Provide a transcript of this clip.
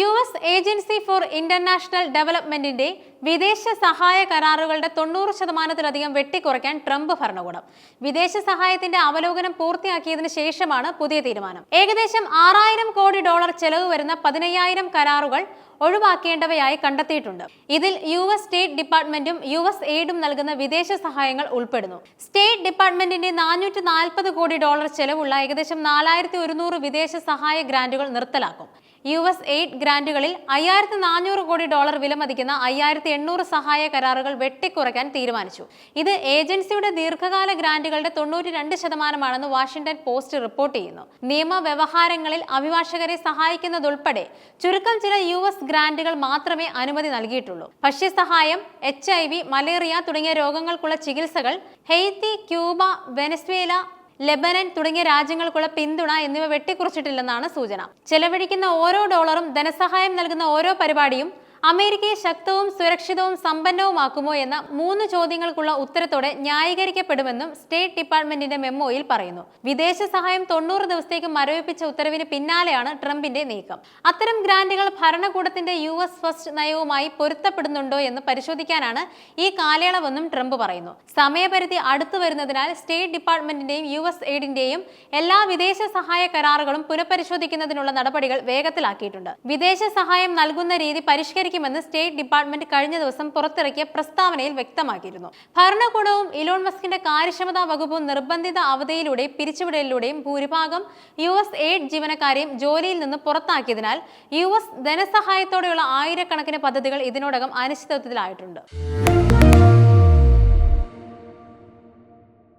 U S agency for international ഡെവലപ്മെന്റിന്റെ വിദേശ സഹായ കരാറുകളുടെ തൊണ്ണൂറ് ശതമാനത്തിലധികം വെട്ടിക്കുറയ്ക്കാൻ ട്രംപ് ഭരണകൂടം. വിദേശ സഹായത്തിന്റെ അവലോകനം പൂർത്തിയാക്കിയതിനു ശേഷമാണ് പുതിയ തീരുമാനം. ഏകദേശം ആറായിരം കോടി ഡോളർ ചെലവ് വരുന്ന പതിനയ്യായിരം കരാറുകൾ ഒഴിവാക്കേണ്ടവയായി കണ്ടെത്തിയിട്ടുണ്ട്. ഇതിൽ യു എസ് സ്റ്റേറ്റ് ഡിപ്പാർട്ട്മെന്റും യു എസ് എയ്ഡും നൽകുന്ന വിദേശ സഹായങ്ങൾ ഉൾപ്പെടുന്നു. സ്റ്റേറ്റ് ഡിപ്പാർട്ട്മെന്റിന്റെ നാനൂറ്റി നാൽപ്പത് കോടി ഡോളർ ചെലവുള്ള ഏകദേശം നാലായിരത്തി ഒരുന്നൂറ് വിദേശ സഹായ ഗ്രാന്റുകൾ നിർത്തലാക്കും. യു എസ് എയ്ഡ് ഗ്രാന്റുകളിൽ അയ്യായിരത്തി നാനൂറ് കോടി ഡോളർ വിലമതിക്കുന്ന അയ്യായിരത്തി എണ്ണൂറ് സഹായ കരാറുകൾ വെട്ടിക്കുറയ്ക്കാൻ തീരുമാനിച്ചു. ഇത് ഏജൻസിയുടെ ദീർഘകാല ഗ്രാന്റുകളുടെ തൊണ്ണൂറ്റി രണ്ട് ശതമാനമാണെന്ന് വാഷിംഗ്ടൺ പോസ്റ്റ് റിപ്പോർട്ട് ചെയ്യുന്നു. നിയമ വ്യവഹാരങ്ങളിൽ അഭിഭാഷകരെ സഹായിക്കുന്നതുൾപ്പെടെ ചുരുക്കം ചില യു എസ് ഗ്രാന്റുകൾ മാത്രമേ അനുമതി നൽകിയിട്ടുള്ളൂ. ഭക്ഷ്യസഹായം എച്ച് ഐ വി മലേറിയ തുടങ്ങിയ രോഗങ്ങൾക്കുള്ള ചികിത്സകൾ ഹെയ്ത്തി ക്യൂബ വെനസ്വേല ലെബനൻ തുടങ്ങിയ രാജ്യങ്ങൾക്കുള്ള പിന്തുണ എന്നിവ വെട്ടിക്കുറച്ചിട്ടില്ലെന്നാണ് സൂചന. ചെലവഴിക്കുന്ന ഓരോ ഡോളറും ധനസഹായം നൽകുന്ന ഓരോ പരിപാടിയും അമേരിക്കയെ ശക്തവും സുരക്ഷിതവും സമ്പന്നവുമാക്കുമോ എന്ന മൂന്ന് ചോദ്യങ്ങൾക്കുള്ള ഉത്തരത്തോടെ ന്യായീകരിക്കപ്പെടുമെന്നും സ്റ്റേറ്റ് ഡിപ്പാർട്ട്മെന്റിന്റെ മെമ്മോയിൽ പറയുന്നു. വിദേശ സഹായം തൊണ്ണൂറ് ദിവസത്തേക്ക് മരവിപ്പിച്ച ഉത്തരവിന് പിന്നാലെയാണ് ട്രംപിന്റെ നീക്കം. അത്തരം ഗ്രാന്റുകൾ ഭരണകൂടത്തിന്റെ യു എസ് ഫസ്റ്റ് നയവുമായി പൊരുത്തപ്പെടുന്നുണ്ടോ എന്ന് പരിശോധിക്കാനാണ് ഈ കാലയളവെന്നും ട്രംപ് പറയുന്നു. സമയപരിധി അടുത്തു വരുന്നതിനാൽ സ്റ്റേറ്റ് ഡിപ്പാർട്ട്മെന്റിന്റെയും യു എസ് എയ്ഡിന്റെയും എല്ലാ വിദേശ സഹായ കരാറുകളും പുനഃപരിശോധിക്കുന്നതിനുള്ള നടപടികൾ വേഗത്തിലാക്കിയിട്ടുണ്ട്. വിദേശ സഹായം നൽകുന്ന രീതി പരിഷ്കരിക്കുമെന്ന് സ്റ്റേറ്റ് ഡിപ്പാർട്ട്മെന്റ് കഴിഞ്ഞ ദിവസം പുറത്തിറക്കിയ പ്രസ്താവനയിൽ വ്യക്തമാക്കിയിരുന്നു. ഭരണകൂടവും ഇലോൺ മസ്കിന്റെ കാര്യക്ഷമതാ വകുപ്പും നിർബന്ധിത അവധിയിലൂടെ പിരിച്ചുവിടലിലൂടെയും ഭൂരിഭാഗം യു എസ് എയ്ഡ് ജീവനക്കാരെയും ജോലിയിൽ നിന്ന് പുറത്താക്കിയതിനാൽ യു എസ് ധനസഹായത്തോടെയുള്ള ആയിരക്കണക്കിന് പദ്ധതികൾ ഇതിനോടകം അനിശ്ചിതത്വത്തിലായിട്ടുണ്ട്.